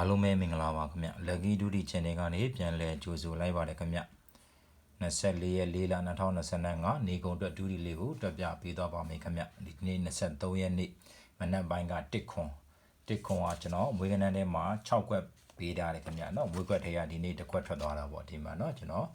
အားလုံးပဲမင်္ဂလာပါခင်ဗျ Lucky Duty Channel ကနေပြန်လည်ကြိုဆိုလိုက်ပါတယ်ခင်ဗျ24ရက်4လ2025နေကုန်အတွက်ဒူတီလေးကိုတက်ပြပေးသွားပါမယ်ခင်ဗျဒီနေ့23ရက်နေ့မနက်ပိုင်းကတစ်ခွန်တစ်ခွန်ကကျွန်တော်မွေးကနန်းထဲမှာ6ခွက်ပေးထားတယ်ခင်ဗျနော်မွေးခွက်ထဲကဒီနေ့တစ်ခွက်ထွက်သွားတာပေါ့ဒီမှာနော်ကျွန်တော်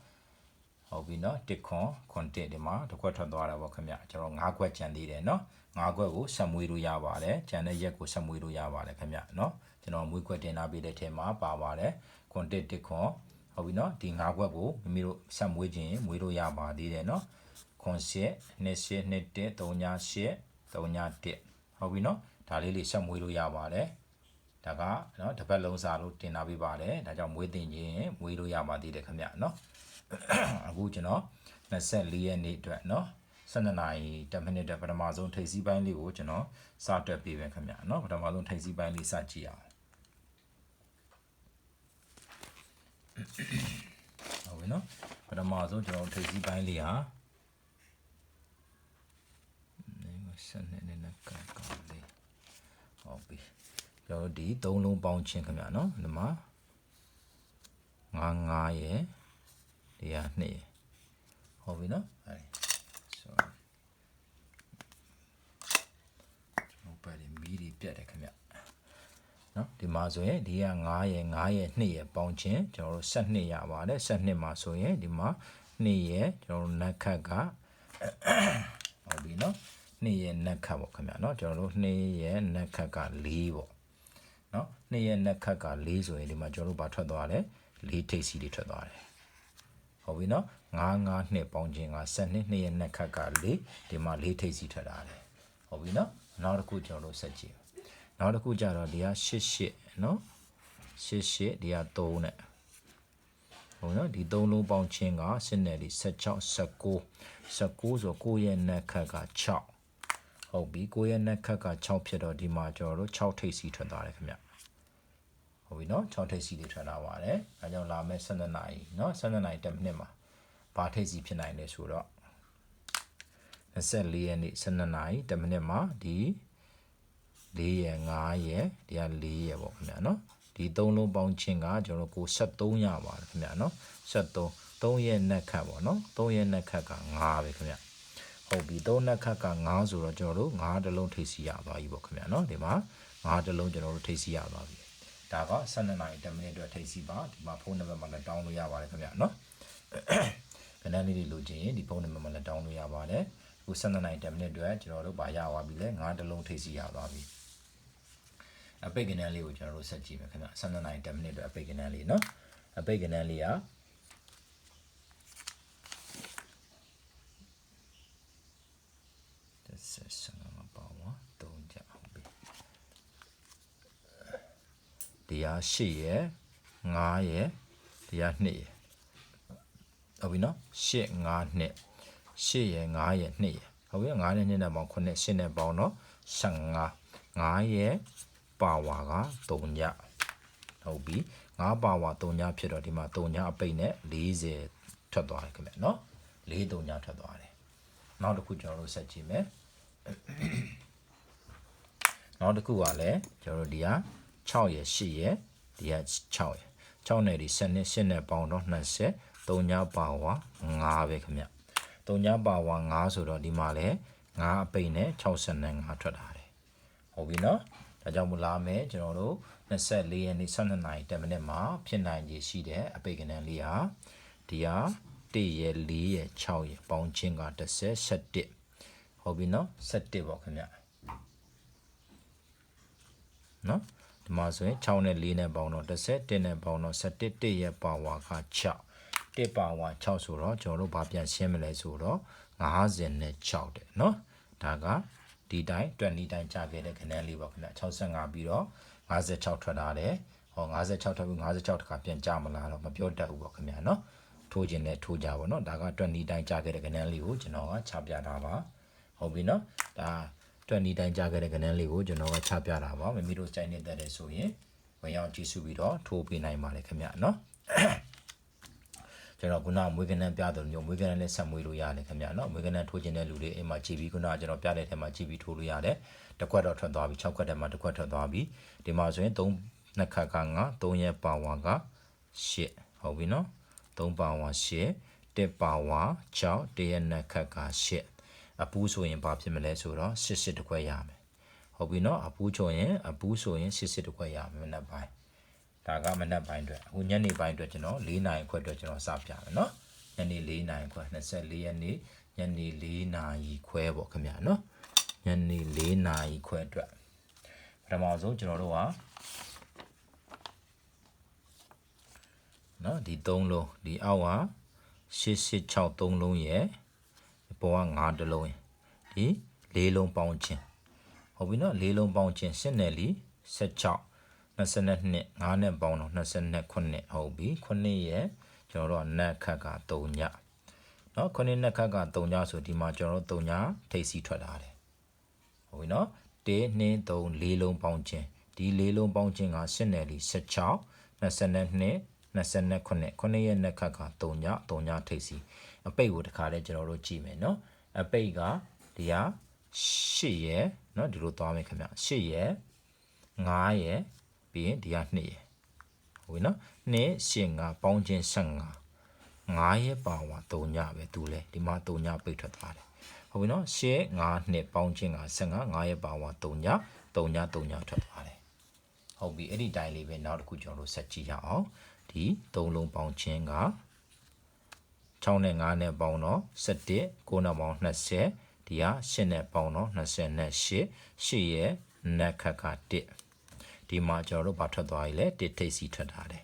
ဟုတ်ပြီနော်တစ်ခွန်ခွန်တစ်ဒီမှာတစ်ခွက်ထွက်သွားတာပေါ့ခင်ဗျကျွန်တော်၅ခွက်ကျန်သေးတယ်နော်၅ခွက်ကိုဆက်မွေးလို့ရပါတယ်ကျန်တဲ့ရက်ကိုဆက်မွေးလို့ရပါတယ်ခင်ဗျနော်ကျွန်တော်မွေးခွက်တင်လာပေးတဲ့ထဲမှာပါပါတယ်ခွန်တစ်တစ်ခွန်ဟုတ်ပြီနော်ဒီ၅ခွက်ကိုမိမိတို့ဆက်မွေးခြင်းမွေးလို့ရပါသေးတယ်နော်ခွန်၈နှစ်၈နှစ်၁၃ည၈၃ည၁ဟုတ်ပြီနော်ဒါလေးလေးဆက်မွေးလို့ရပါတယ်ဒါကနော်တစ်ပတ်လုံးစာလို့တင်လာပေးပါတယ်ဒါကြောင့်မွေးတင်ခြင်းမွေးလို့ရပါသေးတယ်ခင်ဗျနော် အခုကျွန်တော်24ရက်နေ့အတွက်เนาะ12နာရီ10မိနစ်အတွက်ပထမဆုံးထိပ်စီးပိုင်းလေးကိုကျွန်တော်စတွက်ပေးပဲခင်ဗျเนาะပထမဆုံးထိပ်စီးပိုင်းလေးစကြည့်အောင်ဟုတ်ပြီเนาะပထမဆုံးကျွန်တော်ထိပ်စီးပိုင်းလေးဟာနေမစနေနေနကကောင်းလေးဟုတ်ပြီကျွန်တော်ဒီ၃လုံးပေါင်းချင်းခင်ဗျเนาะဒီမှာ9 9ရဲ့ တရားနှစ်ဟုတ်ပြီနော်အဲ့ဆိုကျွန်တော်ပဲမီးတွေပြတ်တယ်ခင်ဗျနော်ဒီမှာဆိုရင်ဒီက9ရယ်9ရယ်2ရယ်ပေါင်းချင်းကျွန်တော်တို့12ရပါတယ်12မှာဆိုရင်ဒီမှာ2ရယ်ကျွန်တော်တို့နက်ခတ်ကဟုတ်ပြီနော်2ရယ်နက်ခတ်ပေါ့ခင်ဗျနော်ကျွန်တော်တို့2ရယ်နက်ခတ်က4ပေါ့နော်2ရယ်နက်ခတ်က4ဆိုရင်ဒီမှာကျွန်တော်တို့ဘာထွက်သွားလဲ4ထိပ်စီတွေထွက်သွားတယ် ဟုတ်ပြီနော်9 9နှစ်ပေါင်းခြင်းက7နှစ်နှစ်ရဲ့နှစ်ခတ်က4ဒီမှာ4ထိပ်စီထပ်တာလေဟုတ်ပြီနော်နောက်တစ်ခုကျွန်တော်တို့ဆက်ကြည့်နောက်တစ်ခုကြတော့ဒီက8 8နော်8 8ဒီက3နဲ့ဟုတ်နော်ဒီ3လုံးပေါင်းခြင်းက7နဲ့ဒီ16 19 19ဆို9ရဲ့နှစ်ခတ်က6ဟုတ်ပြီ9ရဲ့နှစ်ခတ်က6ဖြစ်တော့ဒီမှာကျွန်တော်တို့6ထိပ်စီထွက်သွားတယ်ခင်ဗျ ဟုတ်ပြီနော်6ထိပ်စီတွေထွက်လာပါတယ်အဲကြောင့်လာမယ့်12နာရီနော်12နာရီ10မိနစ်မှာဘာထိပ်စီဖြစ်နိုင်လဲဆိုတော့24ရက်နေ့12နာရီ10မိနစ်မှာဒီ4ရယ်5ရယ်ဒီက4ရယ်ပေါ့ခင်ဗျာနော်ဒီ3လုံးပေါင်းချင်းကကျွန်တော်တို့ကို73ရပါတယ်ခင်ဗျာနော်73 3ရက်နက်ခတ်ပေါ့နော်3ရက်နက်ခတ်က5ပဲခင်ဗျာဟုတ်ပြီ3နက်ခတ်က5ဆိုတော့ကျွန်တော်တို့5တလုံးထိပ်စီရသွားပြီပေါ့ခင်ဗျာနော်ဒီမှာ5တလုံးကျွန်တော်တို့ထိပ်စီရသွားပြီ ဒါက12နာရီ10မိနစ်အတွက်ထိပ်စီပါဒီမှာဖုန်းနံပါတ်မှာလည်းတောင်းလို့ရပါတယ်ခင်ဗျာနော်ကဏ္ဍလေးတွေလိုချင်ရင်ဒီဖုန်းနံပါတ်မှာလည်းတောင်းလို့ရပါတယ်အခု12နိုင်10မိနစ်အတွက်ကျွန်တော်တို့ဗာရသွားပြီလဲ9တလုံးထိပ်စီရသွားပြီအပိတ်ကဏ္ဍလေးကိုကျွန်တော်တို့ဆက်ကြည့်မယ်ခင်ဗျ12နိုင်10မိနစ်အတွက်အပိတ်ကဏ္ဍလေးနော်အပိတ်ကဏ္ဍလေးကတစ်ဆက်ဆံမှာပေါ့ဝါတုံးကြဟုတ်ပြီ ဒီဟာ8ရယ်9ရယ်ဒီဟာ2ရယ်ဟုတ်ပြီနော်8 5နှစ်8ရယ်9ရယ်2ရယ်ဟုတ်ပြီ9နဲ့2နဲ့ပေါင်း9 8နဲ့ပေါင်းတော့15 9ရယ်ပါဝါက3ညဟုတ်ပြီ9ပါဝါ3ညဖြစ်တော့ဒီမှာ3ညအပိတ်နဲ့40ထွက်သွားတယ်ခင်ဗျနော်4 3ညထွက်သွားတယ်နောက်တစ်ခုကျွန်တော်တို့ဆက်ကြည့်မယ်နောက်တစ်ခုကလည်းကျွန်တော်တို့ဒီက 6ရယ်8ရယ်ဒီက6ရယ်6နဲ့ဒီ7နဲ့8နဲ့ပေါင်းတော့20 3ညပါဝါ9ပဲခင်ဗျ3ညပါဝါ9ဆိုတော့ဒီမှာလဲ9အပိတ်နဲ့65ထွက်လာတယ်ဟုတ်ပြီနော်ဒါကြောင့်မလာမယ်ကျွန်တော်တို့24ရက်နေ့12နာရီ10မိနစ်မှာဖြစ်နိုင်ရရှိတဲ့အပိတ်ကဏ္ဍလေးဟာဒီဟာ1ရက်4ရက်6ရက်ပေါင်းချင်းက30 17ဟုတ်ပြီနော်17ပေါ့ခင်ဗျနော် ဒီမှာဆိုရင်6နဲ့4နဲ့ပေါင်းတော့30 1နဲ့ပေါင်းတော့17 1ရက်ပါဝါက6 1ပါဝါ6ဆိုတော့ကျွန်တော်တို့ဘာပြန်ရှင်းမလဲဆိုတော့50နဲ့6တဲ့เนาะဒါကဒီတိုင်း20တိုင်းကြာခဲ့တဲ့ခဏလေးပေါ့ခင်ဗျ65ပြီးတော့56ထွက်လာတယ်ဟော56ထွက်ပြီး56တခါပြန်ကြာမလားတော့မပြောတတ်ဘူးပေါ့ခင်ဗျเนาะထိုးခြင်းနဲ့ထိုးကြပါเนาะဒါက20တိုင်းကြာခဲ့တဲ့ခဏလေးကိုကျွန်တော်ကချပြတာပါဟုတ်ပြီเนาะဒါ 20တိုင်းကြာခဲ့တဲ့ခဏလေးကိုကျွန်တော်ကချပြတာပါမမီတို့စိုက်နေတဲ့တဲ့ဆိုရင်ဝင်ရောက်ကြည့်စုပြီးတော့ထိုးပေးနိုင်ပါတယ်ခင်ဗျเนาะ ကျွန်တော်ခုနမွေးကနန်းပြတယ်မျိုးမွေးကနန်းနဲ့ဆက်မွေးလို့ရတယ်ခင်ဗျာနော်မွေးကနန်းထိုးခြင်းတဲ့လူတွေအိမ်မှာကြည်ပြီးခုနကကျွန်တော်ပြတဲ့ထဲမှာကြည်ပြီးထိုးလို့ရတယ်တစ်ခွက်တော့ထွက်သွားပြီ6ခွက်ထဲမှာတစ်ခွက်ထွက်သွားပြီဒီမှာဆိုရင်3 နှစ်ခတ်က9 3ရဲ့ပါဝါက8ဟုတ်ပြီနော်3ပါဝါ8တစ်ပါဝါ6တရဲ့နှစ်ခတ်က8 အပူးဆိုရင်ဘာဖြစ်မလဲဆိုတော့8 8တခွဲရမယ်ဟုတ်ပြီနော်အပူးချိုရင်အပူးဆိုရင်8 8တခွဲရမယ်မနက်ပိုင်းဒါကမနက်ပိုင်းအတွက်အခုညနေပိုင်းအတွက်ကျွန်တော်၄နာရီခွဲအတွက်ကျွန်တော်စပြမယ်နော်ညနေ၄နာရီခွဲ24ရက်နေ့ညနေ၄နာရီခွဲပေါ့ခင်ဗျာနော်ညနေ၄နာရီခွဲအတွက်ပထမဆုံးကျွန်တော်တို့ကနော်ဒီ၃လုံးဒီအောက်က886သုံးလုံးရဲ့ ပေါ်က9တလုံးရဲ့ဒီ၄လုံးပေါင်းခြင်းဟုတ်ပြီနော်၄လုံးပေါင်းခြင်းရှင်းနယ်လီ16 22 5နဲ့ပေါင်းတော့29ဟုတ်ပြီ9ရဲ့ကျွန်တော်တို့ကနက်ခတ်က3ညနော်9နက်ခတ်က3ညဆိုဒီမှာကျွန်တော်တို့3ညထိပ်စီထွက်လာတယ်ဟုတ်ပြီနော်1 2 3 4လုံးပေါင်းခြင်းဒီ၄လုံးပေါင်းခြင်းကရှင်းနယ်လီ16 22 29 9ရဲ့နက်ခတ်က3ည3ညထိပ်စီ အပိတ်ကိုတခါလဲကျွန်တော်တို့ကြည့်မယ်နော်အပိတ်ကဒီဟာ8ရဲ့နော်ဒီလိုသွားမယ်ခင်ဗျ8ရဲ့9ရဲ့ပြီးရင်ဒီက2ရဲ့ဟုတ်ပြီနော်2 8 5ပေါင်းခြင်း15 9ရဲ့ပါဝါ3ညပဲသူလဲဒီမှာ3ညပိတ်ထွက်သွားတယ်ဟုတ်ပြီနော်8 5နှစ်ပေါင်းခြင်းက15 9ရဲ့ပါဝါ3ည3ည3ညထွက်သွားတယ်ဟုတ်ပြီအဲ့ဒီတိုင်းလေးပဲနောက်တစ်ခုကျွန်တော်တို့ဆက်ကြည့်ရအောင်ဒီ3လုံးပေါင်းခြင်းက 6နဲ့5နဲ့ပေါင်းတော့17 9နဲ့ပေါင်း20ဒီဟာ8နဲ့ပေါင်းတော့28 8ရဲ့နက်ခတ်က1ဒီမှာကျွန်တော်တို့ဘာထွက်သွားပြီလဲ1ထိပ်စီထွက်ထားတယ်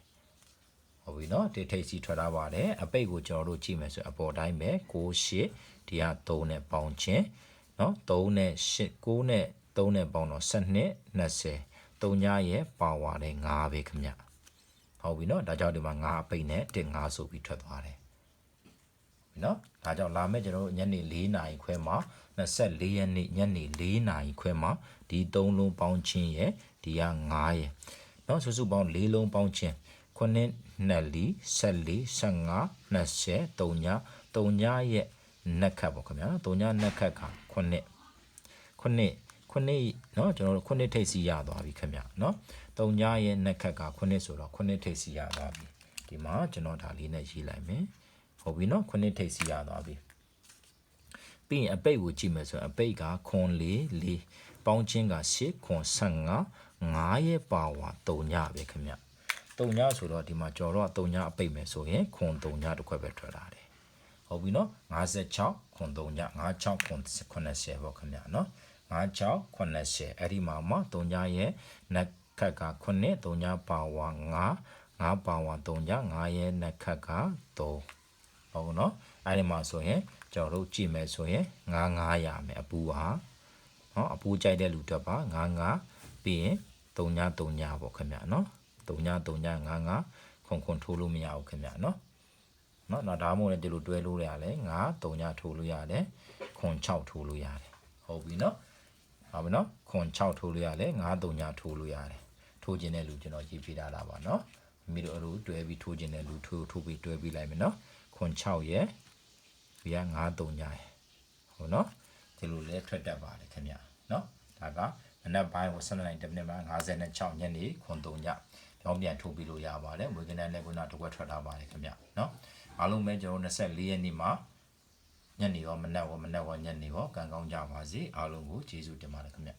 ဟုတ်ပြီနော်1ထိပ်စီထွက်ထားပါတယ်အပိတ်ကိုကျွန်တော်တို့ကြည့်မယ်ဆိုအပေါ်တိုင်းပဲ6 8ဒီဟာ3နဲ့ပေါင်းခြင်းနော်3နဲ့8 9နဲ့3နဲ့ပေါင်းတော့12 20 3ညရဲ့ပါဝါတဲ့9ပဲခင်ဗျဟုတ်ပြီနော်ဒါကြောင့်ဒီမှာ9အပိတ်နဲ့1 5ဆိုပြီးထွက်သွားတယ် နော်ဒါကြောင့်လာမယ့်ကျွန်တော်တို့ညနေ4နာရီခွဲမှာ24ရက်နေ့ညနေ4နာရီခွဲမှာဒီ3လုံးပေါင်းချင်းရဲ့ဒီက9ရဲ့နော်စုစုပေါင်း4လုံးပေါင်းချင်း9နှစ်လီ14 15 20 3ည3ညရဲ့နက်ခတ်ပေါ့ခင်ဗျာနော်3ညနက်ခတ်က9 9 9နော်ကျွန်တော်တို့9ထိပ်စီရသွားပြီခင်ဗျာနော်3ညရဲ့နက်ခတ်က9ဆိုတော့9ထိပ်စီရသွားပြီဒီမှာကျွန်တော်ဒါလေးနဲ့ရေးလိုက်မယ် ဟုတ်ပြီနော်ခုနှစ်ထိပ်စီရသွားပြီပြီးရင်အပိတ်ကိုကြည့်မယ်ဆိုရင်အပိတ်ကခွန်၄၄ပေါင်းချင်းက8ခွန်15 9ရဲ့ပါဝါ3ညပဲခင်ဗျ3ညဆိုတော့ဒီမှာကြော်တော့3ညအပိတ်မယ်ဆိုရင်ခွန်3ညတစ်ခွက်ပဲထွက်လာတယ်ဟုတ်ပြီနော်56ခွန်3ည56ခွန်80ပေါ့ခင်ဗျနော်56 80အဲ့ဒီမှာမှ3ညရဲ့နက်ခက်က9 3ညပါဝါ9 9ပါဝါ3ည9ရဲ့နက်ခက်က3 ဟုတ်နော်အဲ့ဒီမှာဆိုရင်ကျွန်တော်တို့ကြည့်မယ်ဆိုရင်9 9ရမယ်အပူဟာနော်အပူကြိုက်တဲ့လူတော့ပါ9 9ပြီးရင်3ည3ညပေါ့ခင်ဗျာနော်3ည3ည9 9ခွန်ခွန်ထိုးလို့မရဘူးခင်ဗျာနော်နော်တော့ဒါမှမဟုတ်လည်းဒီလိုတွဲလို့ရတယ်9 3ညထိုးလို့ရတယ်ခွန်6ထိုးလို့ရတယ်ဟုတ်ပြီနော်ဟုတ်ပြီနော်ခွန်6ထိုးလို့ရတယ်9 3ညထိုးလို့ရတယ်ထိုးခြင်းတဲ့လူကျွန်တော်ရေးပြထားတာပါနော်မိတို့အလိုတွဲပြီးထိုးခြင်းတဲ့လူထိုးထိုးပြီးတွဲပြီးလိုက်မယ်နော် ခွန်6ရယ်ဒီက9 3ညရယ်ဟုတ်နော်ဒီလိုလဲထွက်တတ်ပါတယ်ခင်ဗျနော်ဒါကမနက်ပိုင်းကို12နိုင်တစ်မိနစ်မှာ56ညနေခွန်3ညကြောင်းပြန်ထိုးပြီးလို့ရပါတယ်မွေးကနန်းလည်းခုနတစ်ခွက်ထွက်ထားပါတယ်ခင်ဗျနော်အားလုံးပဲကျွန်တော်24ရက်နေ့မှာညနေရောမနက်ရောမနက်ရောညနေရောကံကောင်းကြပါစေအားလုံးကိုကျေးဇူးတင်ပါတယ်ခင်ဗျ